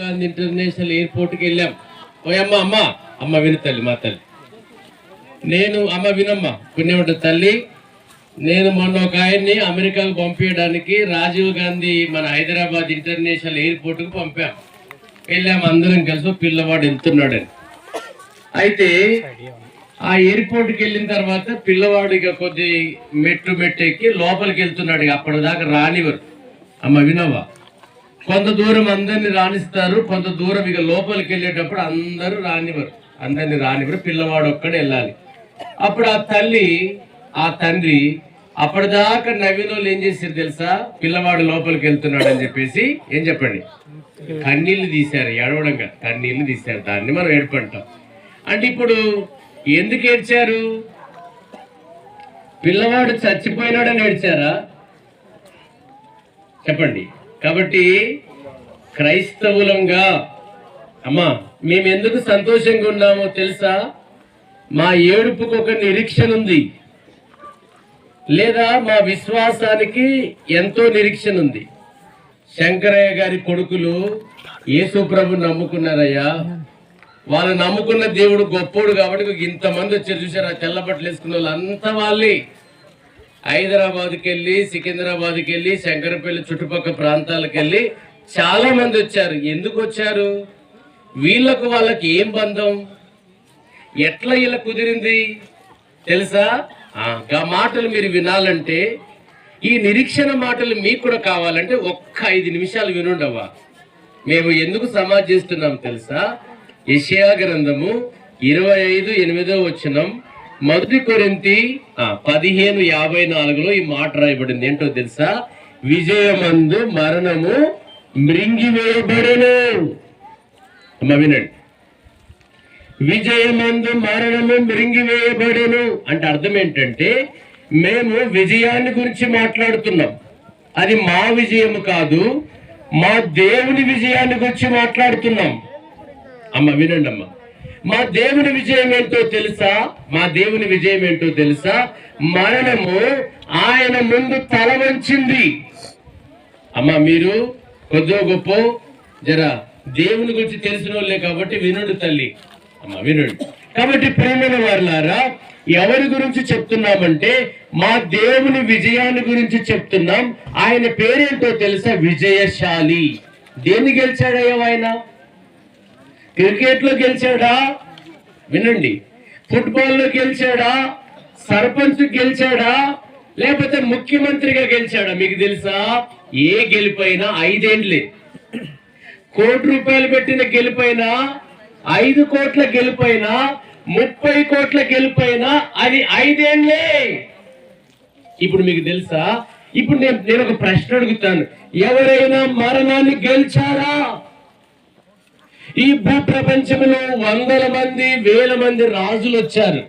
Gandhi international ఎయిర్పోర్ట్కి వెళ్ళాం. ఓయమ్మ అమ్మ అమ్మ విను తల్లి మా తల్లి. నేను అమ్మ వినమ్మ పుణ్యమంట తల్లి. నేను మొన్న ఒక ఆయన్ని అమెరికాకు పంపించడానికి రాజీవ్ గాంధీ మన హైదరాబాద్ ఇంటర్నేషనల్ ఎయిర్పోర్ట్కి పంపాం. వెళ్ళాము అందరం కలిసి పిల్లవాడు వెళ్తున్నాడని. అయితే ఆ ఎయిర్పోర్ట్కి వెళ్ళిన తర్వాత పిల్లవాడు ఇక కొద్ది మెట్టు మెట్టు ఎక్కి లోపలికి వెళ్తున్నాడు ఇక అప్పటిదాకా రానివ్వరు. అమ్మ వినవా కొంత దూరం అందరిని రాణిస్తారు కొంత దూరం ఇక లోపలికి వెళ్ళేటప్పుడు అందరూ రానివ్వరు. అందరిని రానివ్వరు పిల్లవాడు ఒక్కడే వెళ్ళాలి. అప్పుడు ఆ తల్లి ఆ తండ్రి అప్పటిదాకా నవ్విన వాళ్ళు ఏం చేశారు తెలుసా? పిల్లవాడు లోపలికి వెళ్తున్నాడు అని చెప్పేసి ఏం చెప్పండి? కన్నీళ్ళు తీశారు ఏడవడం కన్నీళ్ళు తీశారు దాన్ని మనం ఏడుపంటాం అంటే ఇప్పుడు ఎందుకు ఏడ్చారు? పిల్లవాడు చచ్చిపోయినాడని ఏడ్చారా? చెప్పండి. కాబట్టి క్రైస్తవులంగా అమ్మా మేము ఎందుకు సంతోషంగా ఉన్నామో తెలుసా? మా ఏడుపుకు ఒక నిరీక్షణ ఉంది. లేదా మా విశ్వాసానికి ఎంతో నిరీక్షణ ఉంది. శంకరయ్య గారి కొడుకులు యేసు ప్రభు నమ్ముకున్నారయ్యా. వాళ్ళు నమ్ముకున్న దేవుడు గొప్పోడు కాబట్టి ఇంతమంది వచ్చారు చూసారు ఆ తెల్లబట్టలు వేసుకున్న వాళ్ళు అంత వాళ్ళే. హైదరాబాద్కి వెళ్ళి సికింద్రాబాద్కి వెళ్ళి శంకరపల్లి చుట్టుపక్కల ప్రాంతాలకు వెళ్ళి చాలా మంది వచ్చారు. ఎందుకు వచ్చారు? వీళ్ళకు వాళ్ళకి ఏం బంధం? ఎట్లా ఇలా కుదిరింది? తెలుసా? ఆ, మాటలు మీరు వినాలంటే ఈ నిరీక్షణ మాటలు మీకు కూడా కావాలంటే ఒక్క ఐదు నిమిషాలు వినుండవా మేము ఎందుకు సమాజ్ చేస్తున్నాం తెలుసా? యషయా గ్రంథము ఇరవై ఐదు ఎనిమిదో వచ్చినం మొదటి కొరింతి పదిహేను యాభై నాలుగులో ఈ మాట రాయబడింది. ఏంటో తెలుసా? విజయమందు మరణము మృంగివేయబడను. అమ్మ వినండి. విజయమందు మరణము మృంగివేయబడను. అంటే అర్థం ఏంటంటే మేము విజయాన్ని గురించి మాట్లాడుతున్నాం. అది మా విజయము కాదు మా దేవుని విజయాన్ని గురించి మాట్లాడుతున్నాం. అమ్మ వినండి అమ్మ మా దేవుని విజయం ఏంటో తెలుసా? మా దేవుని విజయం ఏంటో తెలుసా? మరణము ఆయన ముందు తల వంచింది. అమ్మ మీరు కొద్దిగా గొప్ప జర దేవుని గురించి తెలిసిన వాళ్ళే కాబట్టి వినుడు తల్లి. అమ్మ వినుడు. కాబట్టి ప్రేమైన వారులారా ఎవరి గురించి చెప్తున్నామంటే మా దేవుని విజయాన్ని గురించి చెప్తున్నాం. ఆయన పేరేంటో తెలుసా? విజయశాలి. దేన్ని గెలిచాడయ్యో ఆయన? క్రికెట్లో గెలిచాడా? వినండి. ఫుట్బాల్లో గెలిచాడా? సర్పంచ్ గెలిచాడా? లేకపోతే ముఖ్యమంత్రిగా గెలిచాడా? మీకు తెలుసా? ఏ గెలిపోయినా ఐదేండ్లే. కోటి రూపాయలు పెట్టిన గెలిపోయినా ఐదు కోట్ల గెలిపోయినా ముప్పై కోట్ల గెలిపోయినా అది ఐదేండ్లే. ఇప్పుడు మీకు తెలుసా? ఇప్పుడు నేను నేను ఒక ప్రశ్న అడుగుతాను. ఎవరైనా మరణాన్ని గెలిచారా? ఈ భూ ప్రపంచంలో వందల మంది వేల మంది రాజులు వచ్చారు.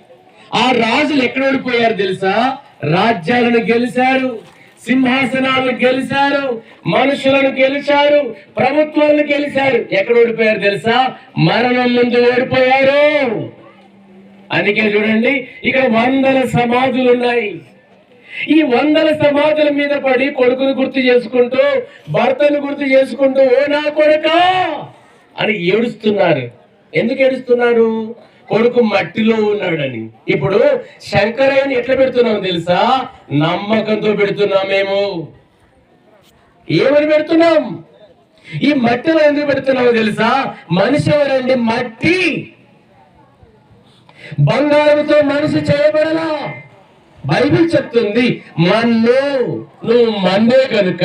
ఆ రాజులు ఎక్కడ ఓడిపోయారు తెలుసా? రాజ్యాలను గెలిచారు సింహాసనాలను గెలిచారు మనుషులను గెలిచారు ప్రభుత్వాలను గెలిచారు. ఎక్కడ ఓడిపోయారు తెలుసా? మరణం ముందు ఓడిపోయారు. అందుకే చూడండి ఇక్కడ వందల సమాధులు ఉన్నాయి. ఈ వందల సమాధుల మీద పడి కొడుకును గుర్తు చేసుకుంటూ భర్తను గుర్తు చేసుకుంటూ ఓ నా కొడుకా అని ఏడుస్తున్నారు. ఎందుకు ఏడుస్తున్నారు? కొడుకు మట్టిలో ఉన్నాడని. ఇప్పుడు శంకరయ్యని ఎట్లా పెడుతున్నాం తెలుసా? నమ్మకంతో పెడుతున్నామేము ఏమని పెడుతున్నాం? ఈ మట్టిలో ఎందుకు పెడుతున్నామో తెలుసా? మనిషి ఎవరండి? మట్టి. బంగారంతో మనిషి చేయబడలా? బైబిల్ చెప్తుంది మన్ను నువ్వు మందే కనుక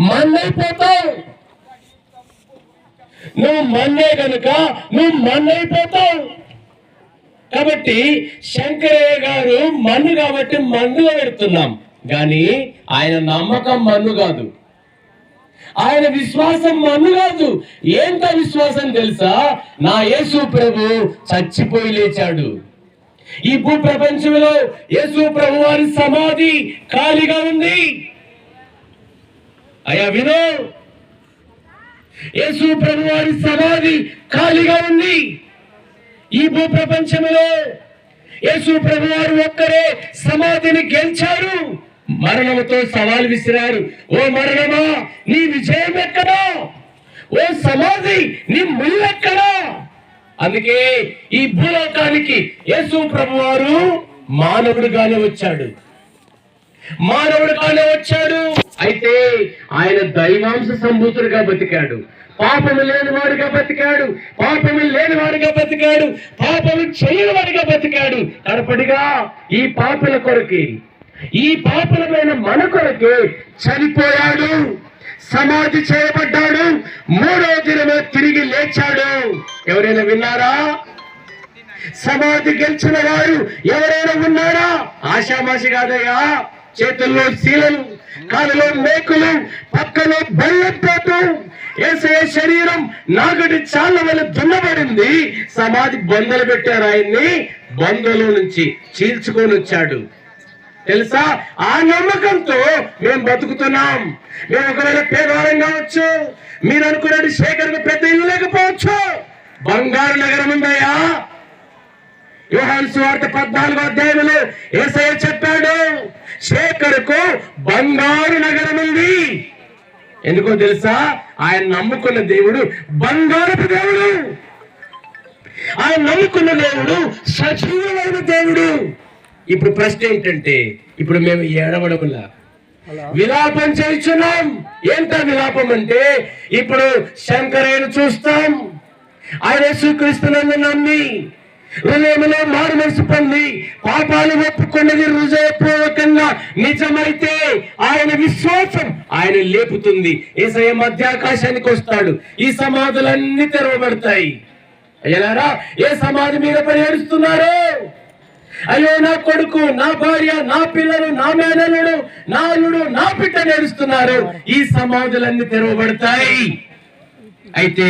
మన్నైపోతావు. నువ్వు మన్నే కనుక నువ్వు మన్నైపోతావు. కాబట్టి శంకరయ్య గారు మన్ను కాబట్టి మన్నులో పెడుతున్నాం. కానీ ఆయన నమ్మకం మన్ను కాదు. ఆయన విశ్వాసం మన్ను కాదు. ఏంత విశ్వాసం తెలుసా? నా యేసు ప్రభు చచ్చిపోయి లేచాడు. ఈ భూ ప్రపంచంలో యేసు ప్రభు వారి సమాధి ఖాళీగా ఉంది. అయ్యా వినో. యేసు ప్రభు వారి సమాధి ఖాళీగా ఉంది. ఈ భూ ప్రపంచంలో యేసు ప్రభు వారు ఒక్కరే సమాధిని గెలిచారు. మరణముతో సవాల్ విసిరారు. ఓ మరణమా? నీ విజయం ఎక్కడా? ఓ సమాధి నీ ముళ్ళెక్కడా అందుకే ఈ భూలోకానికి యేసు ప్రభు వారు మానవుడుగానే వచ్చాడు. మానవుడుగానే వచ్చాడు. అయితే ఆయన దైవాంశ సంభూతుడిగా బతికాడు. పాపము లేని వాడిగా బతికాడు. పాపము లేని వాడిగా బతికాడు. పాపము చేయని వాడిగా బతికాడు. కడపడిగా ఈ పాపల కొరకి ఈ పాపలమైన మన కొరకే చనిపోయాడు. సమాధి చేయబడ్డాడు. మూడో దినమే తిరిగి లేచాడు. ఎవరైనా విన్నారా? సమాధి గెలిచిన వారు ఎవరైనా ఉన్నారా? ఆశామాషి కాదయ్యా. చేతుల్లో శీలలు కాళ్ళలో మేకులు పక్కలో బల్లెంతో ఏసే శరీరం నాగటి చాల వల్ల దున్నబడింది. సమాధి బందలు పెట్టారు ఆయన్ని. బందలో నుంచి చీల్చుకొని వచ్చాడు. తెలుసా? ఆ నమ్మకంతో మేము బతుకుతున్నాం. మేము ఒకవేళ పేదవారం కావచ్చు మీరు అనుకున్నట్టు శేఖర్కు పెద్ద ఇల్లు లేకపోవచ్చు. బంగారు నగరం ఉందయ్యా. యోహాను సువార్త పద్నాలుగో అధ్యాయంలో ఏసయ్య చెప్పాడు శేఖరుకు బంగారు నగరం ఉంది. ఎందుకో తెలుసా? ఆయన నమ్ముకున్న దేవుడు బంగారపు దేవుడు. ఆయన నమ్ముకున్న దేవుడు సజీవమైన దేవుడు. ఇప్పుడు ప్రశ్న ఏంటంటే ఇప్పుడు మేము ఏడవడములా విలాపం చేస్తున్నాం. ఏంట విలాపం అంటే? ఇప్పుడు శంకరయ్యను చూస్తాం. ఆయన యేసుక్రీస్తునందు నమ్మి హృదయంలో మారు మనసు పాపాలు ఒప్పుకున్నది హృదయపూర్వకంగా నిజమైతే ఆయన విశ్వాసం ఆయన లేపుతుంది. ఏసయ మధ్యాకాశానికి వస్తాడు. ఈ సమాధులన్నీ తెరవబడతాయి. అయ్యారా ఏ సమాధి మీద పని ఏడుస్తున్నారు? అయ్యో నా కొడుకు నా భార్య నా పిల్లలు నా మేనల్లుడు నా అల్లుడు నా బిడ్డ నేడుస్తున్నారు ఈ సమాధులన్నీ తెరవబడతాయి. అయితే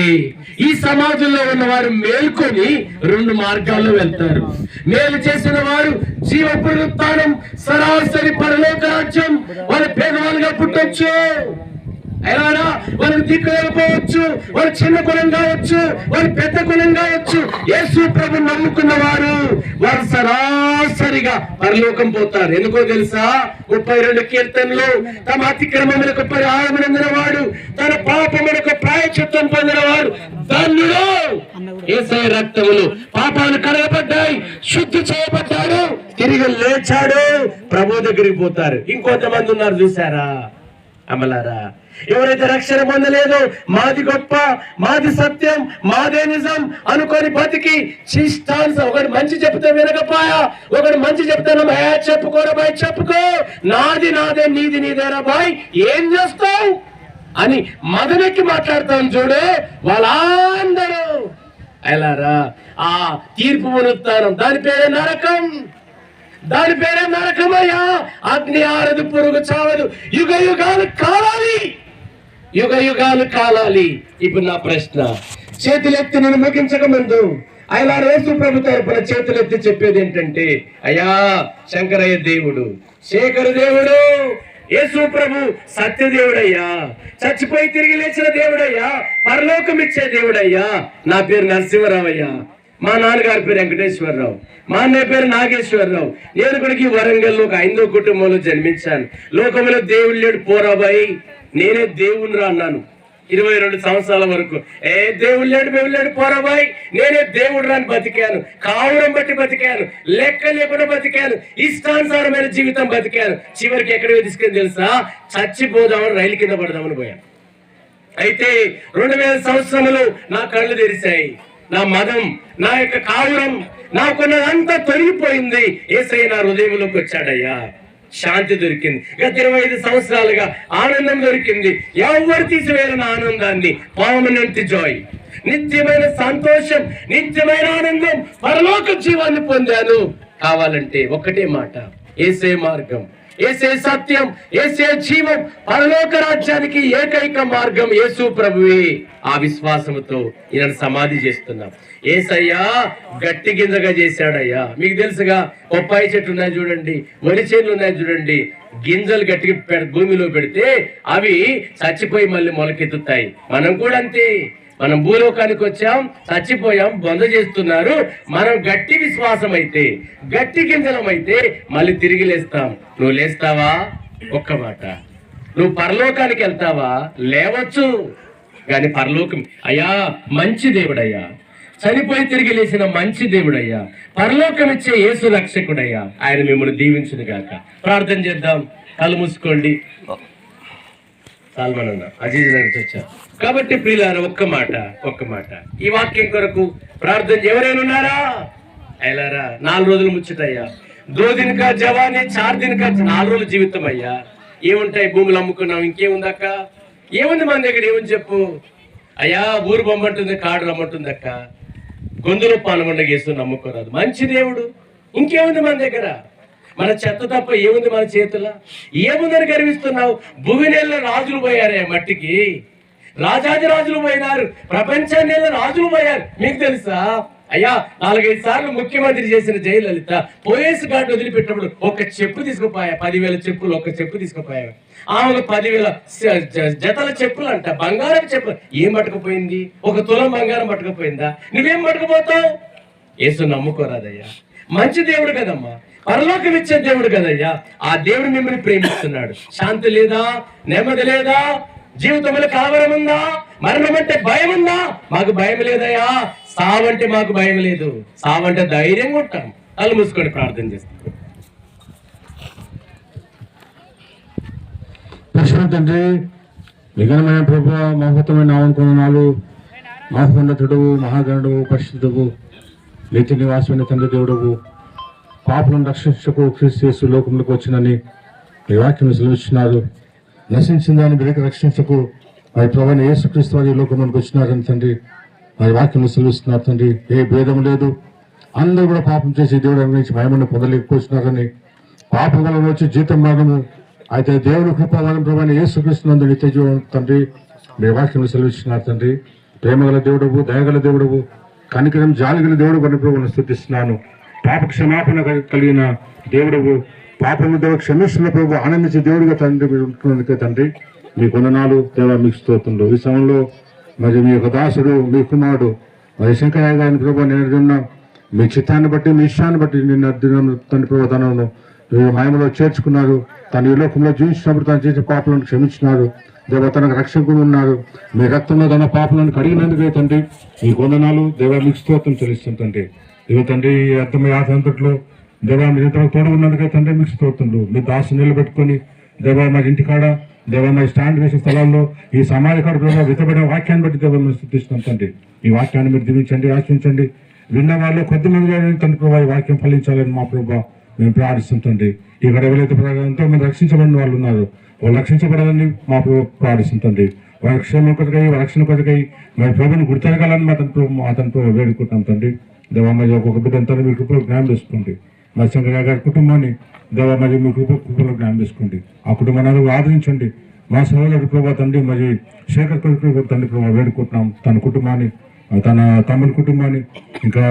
ఈ సమాజంలో ఉన్న వారు మేల్కొని రెండు మార్గాల్లో వెళ్తారు. మేలు చేసిన వారు జీవ పునరుత్నం సరాసరి పరలోక రాజ్యం వారి పేదవాళ్ళుగా పుట్టొచ్చు. ఎలారా వారికి దిక్కు వెళ్ళిపోవచ్చు వారు చిన్న కులం కావచ్చు వారు పెద్ద కులం కావచ్చు యేసు ప్రభు నమ్ముకున్న వారు వారు సరాసరిగా పరలోకం పోతారు. ఎందుకో తెలుసా? ముప్పై రెండు కీర్తనలు తమ అతిక్రమములకు పరిహారమునందిన వాడు తన పాపములకు ప్రాయచిత్తం పొందిన వాడు ధన్యుడు ఏసై రక్తములు పాపాలు కడగబడ్డాయి శుద్ధి చేయబడ్డాడు తిరిగి లేచాడు ప్రభు దగ్గరికి పోతారు. ఇంకొంతమంది ఉన్నారు చూసారా అమలారా? ఎవరైతే రక్షణ పొందలేదో మాది గొప్ప మాది సత్యం మాదే నిజం అనుకొని బతికి శిష్టాంశ ఒకటి మంచి చెప్తే వినకపోయా ఒకటి మంచి చెప్తాను భయ చెప్పుకోరా బాయ్ చెప్పుకో. నాది నాదే నీది నీదేరా బాయ్. ఏం చేస్తావు? అని మదనెక్కి మాట్లాడతాను చూడు వాళ్ళందరూ. ఎలారా ఆ తీర్పు పునరుత్థానం దాని పేరే నరకం. దాని పేరే నరకమయ్యా. అగ్ని ఆరదు పురుగు చావదు. యుగ యుగాలు కాలాలి. యుగ యుగాలు కాలాలి. ఇప్పుడు నా ప్రశ్న. చేతులెత్తి నేను ముగించక ముందు ఆయన యేసు ప్రభు తరపున చేతులెత్తి చెప్పేది ఏంటంటే అయ్యా శంకరయ్య దేవుడు శేఖర దేవుడు యేసు ప్రభు సత్యదేవుడయ్యా చచ్చిపోయి తిరిగి లేచిన దేవుడయ్యా. పరలోకం ఇచ్చే దేవుడయ్యా. నా పేరు నరసింహరావయ్యా. మా నాన్నగారి పేరు వెంకటేశ్వరరావు. మా అన్నయ్య పేరు నాగేశ్వరరావు. నేను కూడా ఈ వరంగల్లో ఒక ఐదో కుటుంబంలో జన్మించాను. లోకంలో దేవుడు లేడు పోరాబాయి. నేనే దేవుని రా అన్నాను. ఇరవై రెండు సంవత్సరాల వరకు. ఏ దేవుడు లేడు మేము లేడు పోరాబాయ్. నేనే దేవుడు రాని బతికాను. కావడం బట్టి బతికాను. లెక్క లేకుండా బతికాను. ఇష్టానుసారమైన జీవితం బతికాను. చివరికి ఎక్కడ తీసుకుని తెలుసా? చచ్చిపోదామని రైలు కింద పడదామని పోయాను. అయితే రెండు వేల సంవత్సరములు నా కళ్ళు తెరిచాయి. నా మదం నా యొక్క కావురం నాకున్నదంతా తొలగిపోయింది. ఏసై నా హృదయంలోకి వచ్చాడయ్యా. శాంతి దొరికింది. గత ఇరవై ఐదు సంవత్సరాలుగా ఆనందం దొరికింది. ఎవరు తీసివేయాలని ఆనందాన్ని? Permanent joy. నిత్యమైన సంతోషం నిత్యమైన ఆనందం పరలోక జీవాన్ని పొందాను. కావాలంటే ఒకటే మాట. ఏసే మార్గం ఏసే సత్యం ఏసే జీవం పరలోక రాజ్యానికి ఏకైక మార్గం యేసు ప్రభువే. ఆ విశ్వాసముతో ఈయన సమాధి చేస్తున్నాం. ఏసయ్యా గట్టి గింజగా చేశాడయ్యా. మీకు తెలుసుగా బొప్పాయి చెట్లు ఉన్నాయి చూడండి వరి చేనులు ఉన్నాయి చూడండి. గింజలు గట్టిగా భూమిలో పెడితే అవి చచ్చిపోయి మళ్ళీ మొలకెత్తుతాయి. మనం కూడా అంతే. మనం భూలోకానికి వచ్చాం చచ్చిపోయాం బొంద చేస్తున్నారు. మనం గట్టి విశ్వాసం అయితే గట్టి గింజలం అయితే మళ్ళీ తిరిగి లేస్తాం. నువ్వు లేస్తావా? ఒక్క మాట. నువ్వు పరలోకానికి వెళ్తావా? లేవచ్చు. కానీ పరలోకం అయ్యా మంచి దేవుడయ్యా. చనిపోయి తిరిగి లేచిన మంచి దేవుడయ్యా. పరలోకం ఇచ్చే యేసు రక్షకుడయ్యా. ఆయన మిమ్మల్ని దీవించును గాక ప్రార్థన చేద్దాం. కళ్ళు మూసుకోండి. సాల్మన్ అజీజ్ నగర్ కాబట్టి ప్రియులారా ఒక్క మాట ఒక్క మాట. ఈ వాక్యం కొరకు ప్రార్థన ఎవరైనా ఉన్నారా? అయ్యారా నాలుగు రోజులు ముచ్చటయ్యా. దో దినక జవానీ చార్ దినక నాలుగు రోజులు జీవితం అయ్యా ఏముంటాయి భూములు అమ్ముకున్నాం ఇంకేముందక్క? ఏముంది మన దగ్గర ఏముంది చెప్పు? అయ్యా ఊరు బొమ్మంటుంది కాడు రమ్మంటుంది అక్క గొంతులో పాల్గొండ గేస్తూ నమ్ముకోరాదు. మంచి దేవుడు. ఇంకేముంది మన దగ్గర? మన చెత్త తప్ప ఏముంది మన చేతిలో ఏముందని గర్విస్తున్నావు? భూమి నెల రాజులు పోయారే మట్టికి. రాజాది రాజులు పోయినారు. ప్రపంచాన్ని రాజులు పోయారు. మీకు తెలుసా? అయ్యా నాలుగైదు సార్లు ముఖ్యమంత్రి చేసిన జయలలిత పోయేసి ఘాట్ వదిలిపెట్టినప్పుడు ఒక చెప్పు తీసుకుపోయా. పదివేల చెప్పులు ఒక చెప్పు తీసుకుపోయా. ఆమెకు పదివేల జ- జతల చెప్పులు అంట బంగారం చెప్పులు. ఏం పట్టుకుపోయింది? ఒక తులం బంగారం పట్టుకుపోయిందా? నువ్వేం పట్టుకుపోతావు? ఏసు నమ్ముకోరాదయ్యా. మంచి దేవుడు కదమ్మా. పరలోకం ఇచ్చే దేవుడు కదయ్యా. ఆ దేవుడు మిమ్మల్ని ప్రేమిస్తున్నాడు. శాంతి లేదా? నెమ్మది లేదా? జీవితంలో కలవరం ఉందా? మరణం అంటే భయం ఉందా? మాకు భయం లేదయ్యా. సావంటే మాకు భయం లేదు. సావంటే ధైర్యంగా ఉంటాం. కళ్ళు మూసుకొని ప్రార్థన చేస్తాం. పరిశుభ్ర తండ్రి విఘనమైన ప్రభు మహోత్తమైన నామం మహోన్నతుడు మహాగణుడు పరిశుద్ధుడు నిత్య నివాసమైన తండ్రి దేవుడవు. పాపలను రక్షించకు క్రీస్తు లోకంలోకి వచ్చినని ఈ వాక్యం సెలవిస్తున్నారు నశించిన దాన్ని వెనక రక్షించకు మరి ప్రభాని యేసుక్రీస్తు వారి ఈ లోకంలోకి వచ్చినారని తండ్రి మరి వాక్యం సెలవిస్తున్నారు తండ్రి. ఏ భేదం లేదు. అందరూ కూడా పాపం చేసి దేవుడు అనుగ్రహించి భయమని పొందలేకపోతున్నారని పాపం వలన వచ్చి జీతం మార్గము అయితే దేవుని కృపావరం ప్రభాని యేసుక్రీస్తునందు నిత్య జీవం తండ్రి. మీ వాక్యం సెలవిస్తున్నారు తండ్రి. ప్రేమగల దేవుడవు దయగల దేవుడవు కనికరం జాలిగల దేవుడు అని ప్రభువును స్థుతిస్తున్నాను. పాప క్షమాపణ కలిగిన దేవుడు పాపము దేవ క్షమిస్తున్న ప్రభు ఆనందించే దేవుడిగా తండ్రి మీరు ఉంటున్నందుకే తండ్రి. మీ కొందనాలు దేవ మీకు స్తోత్రంలో ఈ సమయంలో మరి మీ యొక్క దాసుడు మీ కుమారుడు మరి శంకరయ్య గారిని ప్రభు నేను మీ చిత్తాన్ని బట్టి మీ ఇష్టాన్ని బట్టి నిన్న తండ్రి ప్రభు తనను మీ మహిమలో చేర్చుకున్నారు. తన ఈ లోకంలో జీవించినప్పుడు తను చేసిన పాపలను క్షమించినారు దేవ తనకు రక్షకుడు ఉన్నారు మీ రక్తంలో తన పాపలను కడిగినందుకే తండ్రి. మీ కొందనాలు దేవ మీకు స్తోత్రం తండ్రి. తండ్రి తండ్రి ఈ అర్థమయ్యే ఆసంతట్లో దేవా మీ ఇంతలో తోడు ఉన్నందుకే తండ్రి మీకు స్తోత్రుడు మీ దాసు నిలబెట్టుకొని దేవా మరి ఇంటికాడ దేవా మరి స్టాండ్ వేసే స్థలాల్లో ఈ సమాజ కాడ ప్రభావ వితబడిన వాక్యాన్ని బట్టి దేవ మీరు తండ్రి. ఈ వాక్యాన్ని మీరు దీవించండి ఆశించండి విన్న వాళ్ళు కొద్ది మందిలో తండ్రి ప్రభావ ఈ వాక్యం ఫలించాలని మా ప్రభావ మేము ప్రార్థిస్తుంటండి ఇక్కడ ఎవరైతే ప్రభావ ఎంతో రక్షించబడిన వాళ్ళు ఉన్నారు. వాళ్ళు రక్షించబడాలని మా ప్రభు ప్రార్థిస్తుంటండి వారి క్షేమం కొరకై వారి రక్షణ కొరకై మరి ప్రభుని గుర్తెరగాలని మా తన ప్రభు- మా తన ప్రభు వేడుకుంటాం తండ్రి. దేవా మరి ఒక్కొక్క బిడ్డ మీ కృపలో జ్ఞానం చేసుకోండి మా శంకరయ్య గారి కుటుంబాన్ని దేవా మరి మీ కృప కృపలో జ్ఞానం చేసుకోండి ఆ కుటుంబాన్ని ఆదరించండి. మా సహోదరుడు ప్రభావ తండ్రి మరి శేఖర్ కొడుకు తండ్రి ప్రభావ వేడుకుంటున్నాం. తన కుటుంబాన్ని తన తమ్ముని కుటుంబాన్ని ఇంకా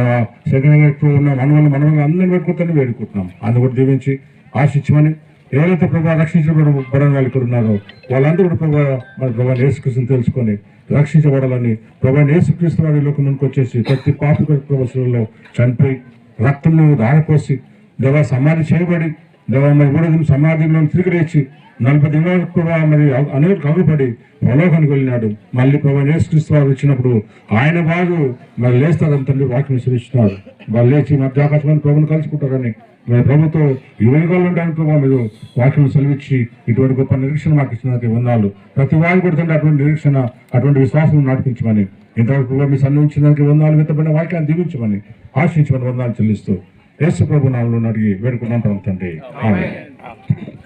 శేఖర్ గారి ఉన్న మనవలు మనవలు అందరిని పెట్టుకుంటాను వేడుకుంటున్నాం. అందుకు కూడా దీవించి ఆశించమని ఎవరైతే ప్రభావ రక్షించబడిన బడని వాళ్ళు ఇక్కడ ఉన్నారో వాళ్ళందరూ కూడా ప్రభావ మన ప్రభావ నేర్చుకుని తెలుసుకొని రక్షించబడాలని ప్రభావ ఏసుక్రీస్తు వారి లోకంలోకి వచ్చేసి ప్రతి పాపిక ప్రభావంలో చనిపోయి రక్తంలో ధారపోసి దేవా సమాధి చేయబడి దేవా మరి కూడా సమాధిలో తిరిగి లేచి నలభై దినాలకు కూడా మరి అనేక కలుపడి ప్రలోకానికి వెళ్ళినాడు. మళ్ళీ ప్రభావ ఏసుక్రీస్తు వారు వచ్చినప్పుడు ఆయన వారు మరి లేస్తారని తండ్రి వాక్యం శ్రమిస్తున్నారు వాళ్ళు లేచి మధ్య ఆకాశమైన ప్రభుని కలుసుకుంటారని మరి ప్రభుతో యువకులు ఉండడానికి ప్రభావ మీరు వాక్యం సెలవిచ్చి ఇటువంటి గొప్ప నిరీక్షణ మాకు ఇచ్చినందుకు వందాలు. ప్రతి వారు కూడా తండ్రి అటువంటి నిరీక్షణ అటువంటి విశ్వాసం నడిపించమని ఇంతవరకు మీ సన్నిహించినందుకు వందాలు విత్తబడిన వాక్యాన్ని దీవించమని ఆశించమని వందాలు చెల్లిస్తూ యేసు ప్రభు నామములో అడిగి వేడుకున్నాం తండ్రి.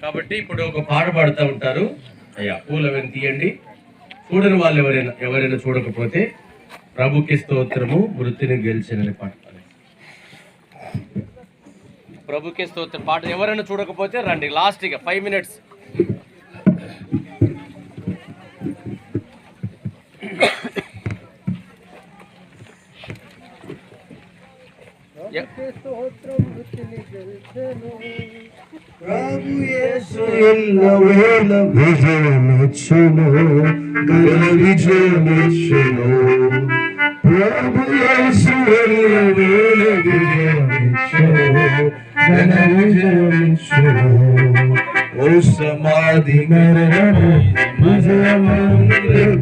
కాబట్టి ఇప్పుడు ఒక పాట పాడుతూ ఉంటారు. అయ్యా పూల వెను తీయండి. చూడని వాళ్ళు ఎవరైనా ఎవరైనా చూడకపోతే ప్రభుకి స్తోత్రము వృత్తిని గెలిచినని పాట. ప్రభుకి స్తోత్రం. పాట ఎవరైనా చూడకపోతే రండి లాస్ట్ ఇక ఫైవ్ మినిట్స్ విజయమిచ్చును ప్రభు యేసు ఎల్లవేళ విజయమిచ్చును ఘన విజయమిచ్చును ఓ సమాధి మరణము విజయమందు